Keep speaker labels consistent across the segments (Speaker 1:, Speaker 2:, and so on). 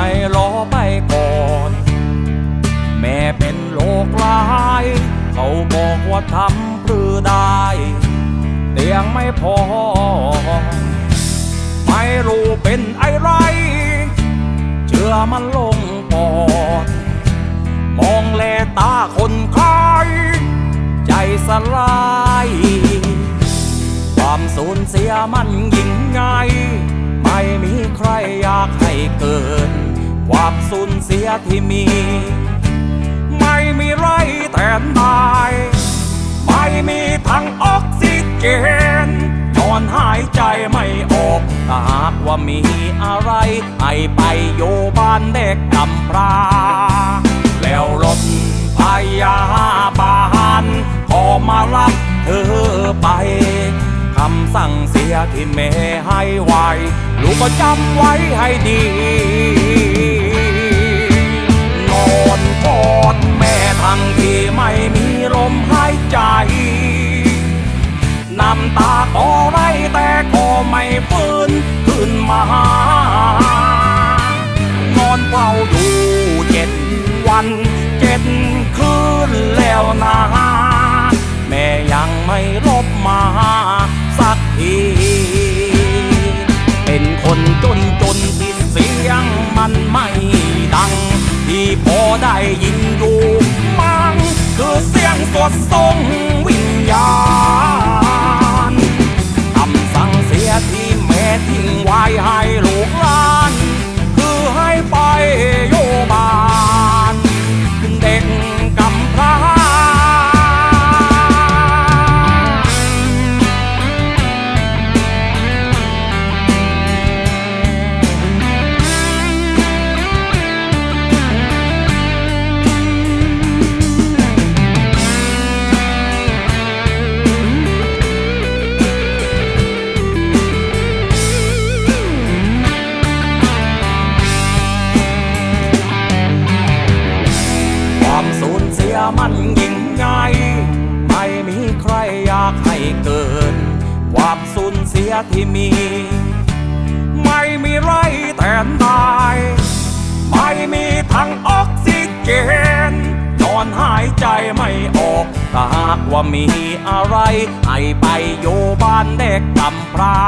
Speaker 1: ให้รอไปก่อน แม่เป็นโรคร้าย เขาบอกว่าทำปรือได้ เตียงไม่พอ ไม่รู้เป็นอะไร เชื่อมันลงปอด มองแลตาคนไข้ใจสลายความสูญเสียมันยิ่งไงไม่มีใครอยากให้เกิด สูญเสียที่มี ไม่มีไรแทนาย ไม่มีทั้งออกซิเจนนอนหายใจไม่ออกถ้าหากว่ามีอะไร ให้ไปอยู่บ้านเด็กกำพร้าแล้วรถพยาบาลขอมารับเธอไปคำสั่งเสียที่แม่ให้ไว้ ลูกก็จำไว้ให้ดี ฟื้นขึ้นมา นอนเฝ้าดูเจ็ดวันเจ็ดคืนแล้วนะแม่ยังไม่ลบมาสักที เป็นคนจนจนที่เสียงมันไม่ดัง ที่พอได้ยินอยู่มังคือเสียงสวดทรงวิญญาณ ยิ่งใหญ่ไม่มีใครอยากให้เกิด ความสูญเสียที่มี ไม่มีไรแทนตายไม่มีทั้งออกซิเจน นอนหายใจไม่ออกถ้าหากว่ามีอะไร ให้ไปอยู่บ้านเด็กกำพร้า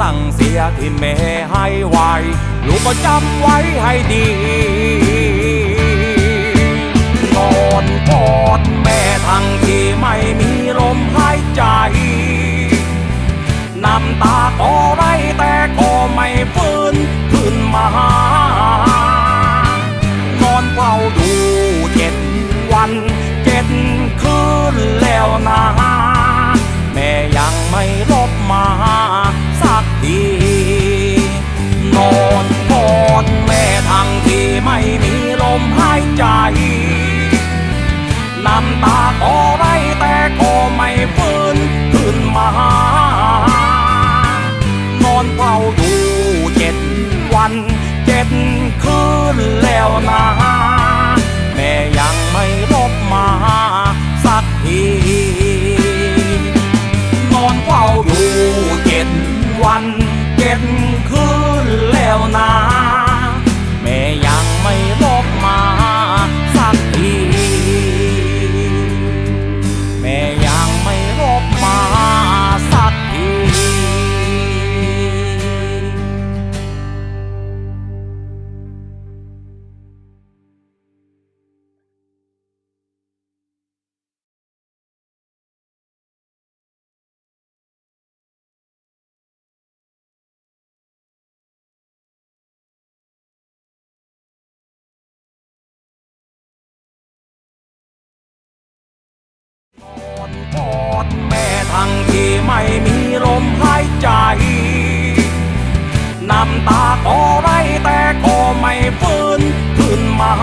Speaker 1: สั่งเสียที่แม่ให้ไว้ลูกก็จำไว้ให้ดีนอนกอดแม่ทั้งที่ไม่มีลมหายใจน้ำตาก็ไหลแต่ก็ไม่ฟื้นขึ้นมานอนเฝ้าดูเจ็ดวันเจ็ดคืนแล้วนะแม่ยังไม่ลบมา แกอดแม่ทั้งที่ไม่มีลมหายใจน้ำตาก็ไหลแต่ก็ไม่ฟื้นขึ้นมา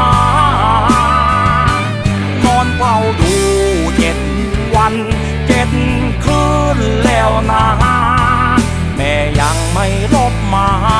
Speaker 1: นอนเฝ้าดูเจ็ดวันเจ็ดคืนแล้วนาแม่ยังไม่ลบมา